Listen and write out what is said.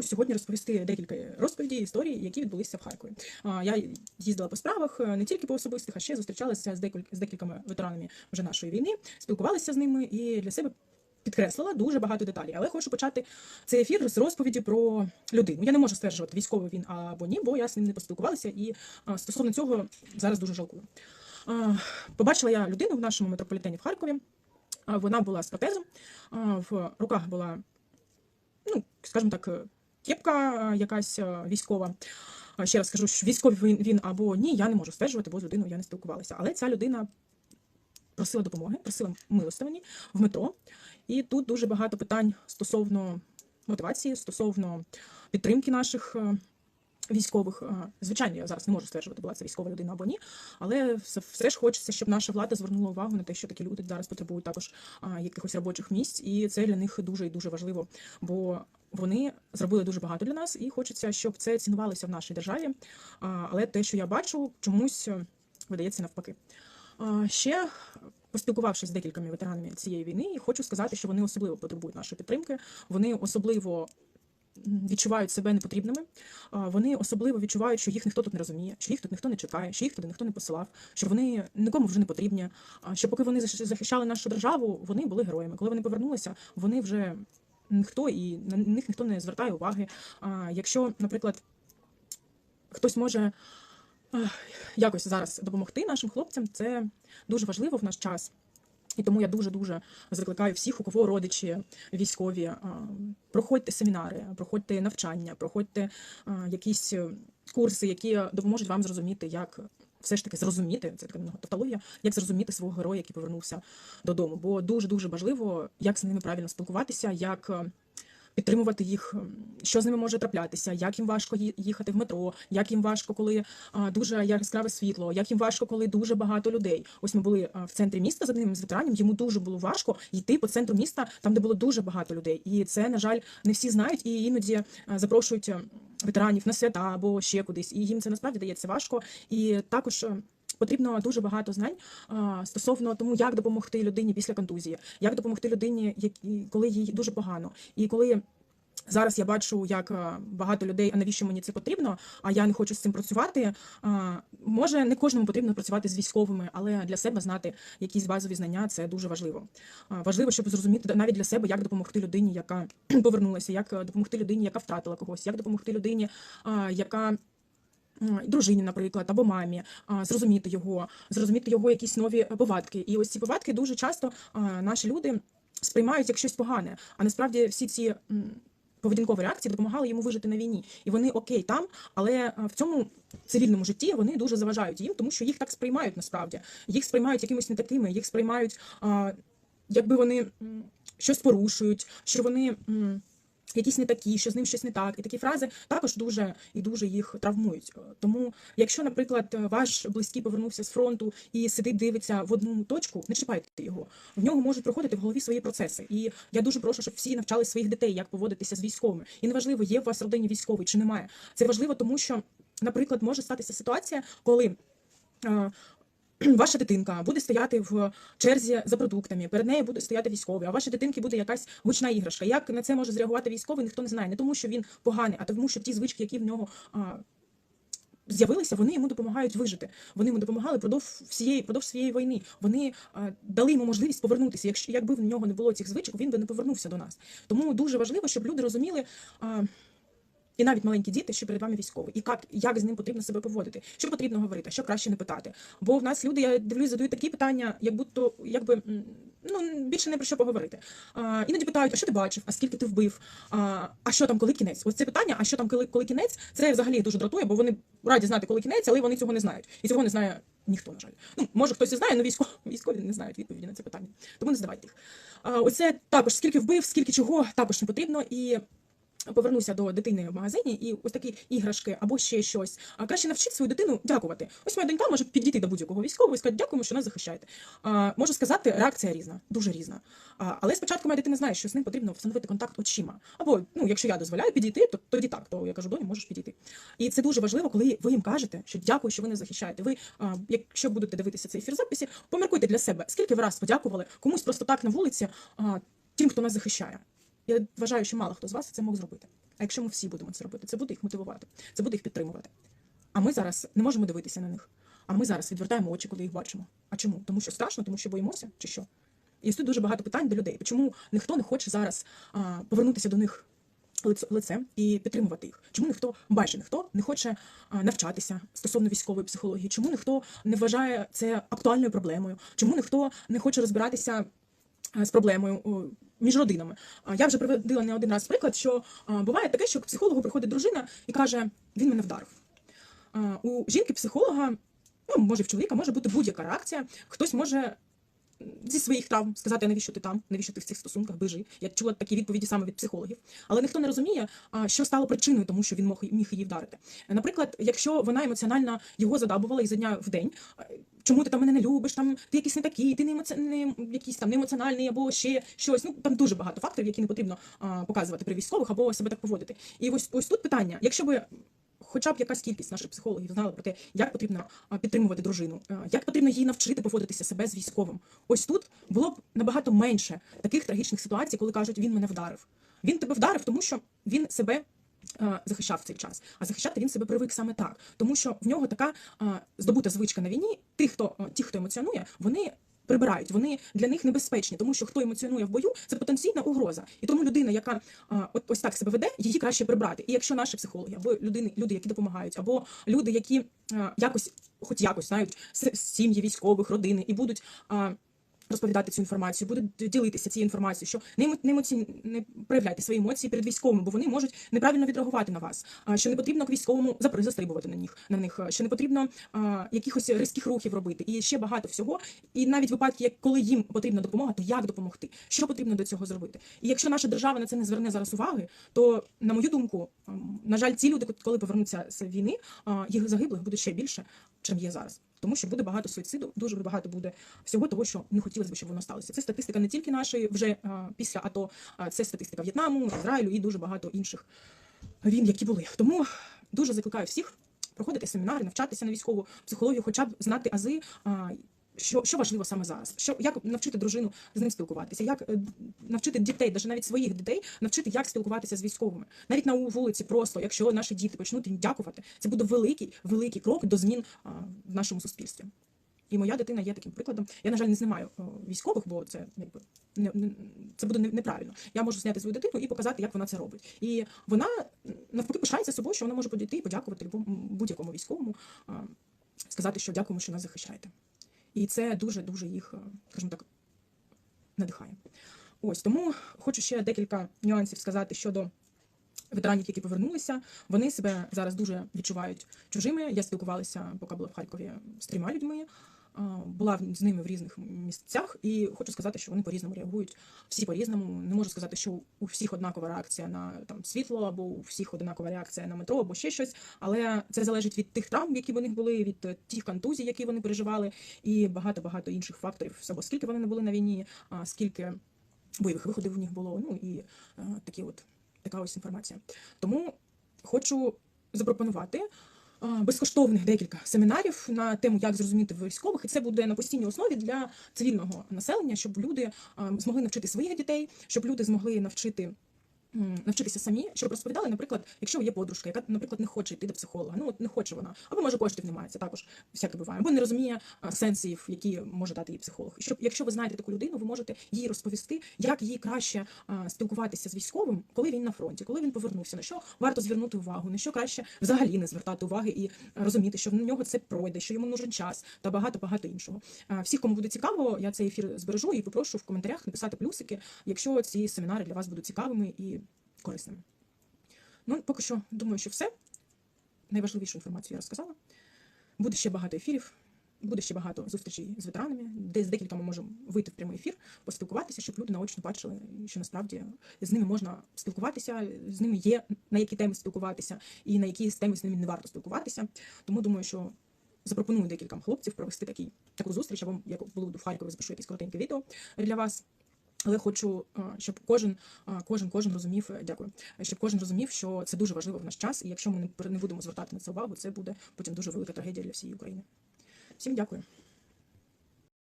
хочу сьогодні розповісти декілька розповідей, історій, які відбулися в Харкові. Я їздила по справах е, не тільки по особистих, а ще зустрічалася з декіль- з декількома ветеранами вже нашої війни, спілкувалася з ними і для себе. Підкреслила дуже багато деталей, але хочу почати цей ефір з розповіді про людину. Я не можу стверджувати, військовий він або ні, бо я з ним не поспілкувалася, і стосовно цього зараз дуже жалкую. Побачила я людину в нашому метрополітені в Харкові. Вона була з протезом, в руках була ну, скажімо так, е, кепка е, якась е, військова. Ще раз скажу, військовий він, або ні, я не можу стверджувати, бо з людиною я не спілкувалася. Але ця людина просила допомоги, просила милостивні в метро. І тут дуже багато питань стосовно мотивації, стосовно підтримки наших е, військових. Е, Звичайно, я зараз не можу стверджувати, була це військова людина або ні, але все ж хочеться, щоб наша влада звернула увагу на те, що такі люди зараз потребують також якихось робочих місць, і це для них дуже і дуже важливо, бо вони зробили дуже багато для нас, і хочеться, щоб це цінувалося в нашій державі. Але те, що я бачу, чомусь е, видається навпаки. Ще поспілкувавшись з декількома ветеранами цієї війни, хочу сказати, що вони особливо потребують нашої підтримки. Вони особливо відчувають себе непотрібними. Вони особливо відчувають, що їх ніхто тут не розуміє, що їх тут ніхто не чекає, що їх туди ніхто не посилав, що вони нікому вже не потрібні. Що поки вони захищали нашу державу, вони були героями. Коли вони повернулися, вони вже ніхто і на них ніхто не звертає уваги. А якщо, наприклад, хтось може якось зараз допомогти нашим хлопцям, це дуже важливо в наш час. І тому я дуже дуже закликаю всіх, у кого родичі військові, проходьте семінари, проходьте навчання, проходьте якісь курси, які допоможуть вам зрозуміти, як все ж таки зрозуміти це така тавтологія, як зрозуміти свого героя, який повернувся додому. Бо дуже дуже важливо, як з ними правильно спілкуватися, як. е, Підтримувати їх, що з ними може траплятися, як їм важко їхати в метро, як їм важко, коли а, дуже яскраве світло, як їм важко, коли дуже багато людей. Ось ми були а, в центрі міста з одним з ветеранів. Йому дуже було важко йти по центру міста, там де було дуже багато людей. І це, на жаль, не всі знають, і іноді запрошують ветеранів на свята або ще кудись. І їм це насправді дається важко. І також. Потрібно дуже багато знань а, стосовно тому, як допомогти людині після контузії, як допомогти людині, які, коли їй дуже погано, і коли Зараз я бачу, як е, багато людей, а навіщо мені це потрібно, а я не хочу з цим працювати. Може, не кожному потрібно працювати з військовими, але для себе знати якісь базові знання це дуже важливо. Важливо, щоб зрозуміти навіть для себе, як допомогти людині, яка повернулася, як е, допомогти людині, яка втратила когось, як допомогти людині, яка. Дружині, наприклад, або мамі, зрозуміти його, зрозуміти його якісь нові е, повадки. І ось ці повадки дуже часто наші люди сприймають як щось погане. А насправді всі ці поведінкові реакції допомагали йому вижити на війні. І вони окей там, але в цьому цивільному житті вони дуже заважають їм, тому що їх так сприймають насправді. Їх сприймають якимось не такими, їх сприймають, якби вони щось порушують, що вони. Якісь не такі, що з ним щось не так, і такі фрази також дуже і дуже їх травмують. Е, Тому, якщо, наприклад, ваш близький повернувся з фронту і сидить, дивиться в одну точку, не чіпайте його. В нього можуть проходити в голові свої процеси. І я дуже прошу, щоб всі навчали своїх дітей, як поводитися з військовими. І неважливо, є у вас в родині військовий чи немає. Це важливо, тому що, наприклад, може статися ситуація, коли. Ваша дитинка буде стояти в черзі за продуктами, перед нею буде стояти військовий, а вашій дитинки буде якась гучна іграшка. Як на це може зреагувати військовий, ніхто не знає. Не тому, що він поганий, а тому, що ті звички, які в нього з'явилися, вони йому допомагають вижити. Вони йому допомагали продовж всієї продовж всієї війни. Вони а, дали йому можливість повернутися. Якщо якби в нього не було цих звичок, він би не повернувся до нас. Тому дуже важливо, щоб люди розуміли. А, і навіть маленькі діти, що перед вами військовий, і як, як з ним потрібно себе поводити, що потрібно говорити, що краще не питати. Бо в нас люди, я дивлюсь, задають такі питання, як будто якби ну більше не про що поговорити. А, іноді питають, а що ти бачив, а скільки ти вбив, а, а що там, коли кінець? Ось це питання, а що там, коли, коли кінець, це взагалі дуже дратує, бо вони раді знати, коли кінець, але вони цього не знають. І цього не знає ніхто, на жаль. Ну, може, хтось і знає, але військові, військові не знають відповіді на це питання. Тому не задавайте їх. Оце також скільки вбив, скільки чого також не потрібно. І Повернуся до дитини в магазині і ось такі іграшки або ще щось. А краще навчити свою дитину дякувати. Ось моя донька може підійти до будь-якого військового і сказати, дякуємо, що нас захищаєте. А, можу сказати, реакція різна, дуже різна. А, але спочатку моя дитина знає, що з ним потрібно встановити контакт очима. Або ну, якщо я дозволяю підійти, то тоді так, то я кажу, доню, можеш підійти. І це дуже важливо, коли ви їм кажете, що дякую, що ви нас захищаєте. Ви, а, якщо будете дивитися цей ефір записі, поміркуйте для себе, скільки ви раз подякували комусь просто так на вулиці, а, тим, хто нас захищає. Я вважаю, що мало хто з вас це мог зробити. А якщо ми всі будемо це робити, це буде їх мотивувати, це буде їх підтримувати. А ми зараз не можемо дивитися на них. А ми зараз відвертаємо очі, коли їх бачимо. А чому? Тому що страшно, тому що боїмося, чи що? І тут дуже багато питань до людей. Чому ніхто не хоче зараз а, повернутися до них лицем і підтримувати їх? Чому ніхто майже ніхто не хоче навчатися стосовно військової психології? Чому ніхто не вважає це актуальною проблемою? Чому ніхто не хоче розбиратися з проблемою між родинами? Я вже приводила не один раз приклад, що буває таке, що к психологу приходить дружина і каже: він мене вдарив. У жінки-психолога, ну може в чоловіка, може бути будь-яка реакція. Хтось може зі своїх травм сказати, навіщо ти там, навіщо ти в цих стосунках бежи. Я чула такі відповіді саме від психологів. Але ніхто не розуміє, що стало причиною, тому що він міг її вдарити. Наприклад, якщо вона емоціонально його задабувала із дня в день. Чому ти там мене не любиш? Там ти якийсь не такий, ти не, емоці... не якийсь там не емоціональний або ще щось. Ну там дуже багато факторів, які не потрібно а, показувати при військових або себе так поводити. І ось ось тут питання: якщо би хоча б якась кількість наших психологів знала про те, як потрібно підтримувати дружину, як потрібно їй навчити поводитися себе з військовим. Ось тут було б набагато менше таких трагічних ситуацій, коли кажуть, він мене вдарив. Він тебе вдарив, тому що він себе. Захищав в цей час, а захищати він себе привик саме так, тому що в нього така здобута звичка на війні. Ті, хто ті, хто емоціонує, вони прибирають. Вони для них небезпечні, тому що хто емоціонує в бою, це потенційна угроза. І тому людина, яка а, от ось так себе веде, її краще прибрати. І якщо наші психологи, або людини, люди, які допомагають, або люди, які а, якось, хоч якось знають сім'ї військових, родини, і будуть. А, Розповідати цю інформацію, будуть ділитися цією інформацією, що не, емо- не, емоці... не проявляйте свої емоції перед військовими, бо вони можуть неправильно відреагувати на вас. Що не потрібно к військовому застрибувати на них на них, що не потрібно а, якихось різких рухів робити, і ще багато всього. І навіть випадки, як коли їм потрібна допомога, то як допомогти? Що потрібно до цього зробити? І якщо наша держава на це не зверне зараз уваги, то на мою думку, на жаль, ці люди, коли повернуться з війни, їх загиблих буде ще більше, чим є зараз. Тому що буде багато суїциду, дуже багато буде всього того, що не хотілося б, щоб воно сталося. Це статистика не тільки нашої вже а, після АТО, а це статистика В'єтнаму, Ізраїлю і дуже багато інших війн, які були. Тому дуже закликаю всіх проходити семінари, навчатися на військову психологію, хоча б знати ази. А, що, що важливо саме зараз? Що як навчити дружину з ним спілкуватися? Як е, навчити дітей, навіть навіть своїх дітей, навчити, як спілкуватися з військовими, навіть на вулиці, просто якщо наші діти почнуть їм дякувати, це буде великий великий крок до змін а, в нашому суспільстві. І моя дитина є таким прикладом. Я, на жаль, не знімаю військових, бо це якби не, не це буде неправильно. Я можу зняти свою дитину і показати, як вона це робить. І вона навпаки пишається собою, що вона може підійти і подякувати будь-якому військовому, сказати, що дякуємо, що нас захищаєте. І це дуже дуже їх, е, скажімо так, надихає. Ось тому хочу ще декілька нюансів сказати щодо ветеранів, які повернулися. Вони себе зараз дуже відчувають чужими. Я спілкувалася, поки була в Харкові з трьома людьми. Була з ними в різних місцях, і хочу сказати, що вони по-різному реагують. Всі по-різному. Не можу сказати, що у всіх однакова реакція на там світло, або у всіх однакова реакція на метро, або ще щось. Але це залежить від тих травм, які в них були, від е, тих контузій, які вони переживали, і багато багато інших факторів. Або скільки вони не були на війні, а скільки бойових виходів у них було. Ну і е, такі от така ось інформація. Тому хочу запропонувати безкоштовних декілька семінарів на тему, як зрозуміти військових, і це буде на постійній основі для цивільного населення, щоб люди змогли навчити своїх дітей, щоб люди змогли навчити. Навчитися самі, щоб розповідали, наприклад, якщо є подружка, яка, наприклад, не хоче йти до психолога, ну от не хоче вона, або може коштів немає, це також всяке буває, або не розуміє сенсів, які може дати їй психолог. Щоб, якщо ви знаєте таку людину, ви можете їй розповісти, як їй краще спілкуватися з військовим, коли він на фронті, коли він повернувся, на що варто звернути увагу, на що краще взагалі не звертати уваги і розуміти, що в нього це пройде, що йому нужен час та багато багато іншого. Всіх, кому буде цікаво, я цей ефір збережу і попрошу в коментарях написати плюсики, якщо ці семінари для вас будуть цікавими і корисними. Ну, поки що думаю, що все. Найважливішу інформацію я розказала. Буде ще багато ефірів, буде ще багато зустрічей з ветеранами, де з декількома можемо вийти в прямий ефір, поспілкуватися, щоб люди наочно бачили, що насправді з ними можна спілкуватися, з ними є на які теми спілкуватися, і на які теми з ними не варто спілкуватися. Тому думаю, що запропоную декільком хлопців провести такий, таку зустріч, або як буду в Харкові, запишу якесь коротеньке відео для вас. Але хочу, щоб кожен, кожен, кожен розумів, е, дякую, щоб кожен розумів, що це дуже важливо в наш час, і якщо ми не будемо звертати на це увагу, це буде потім дуже велика трагедія для всієї України. Всім дякую.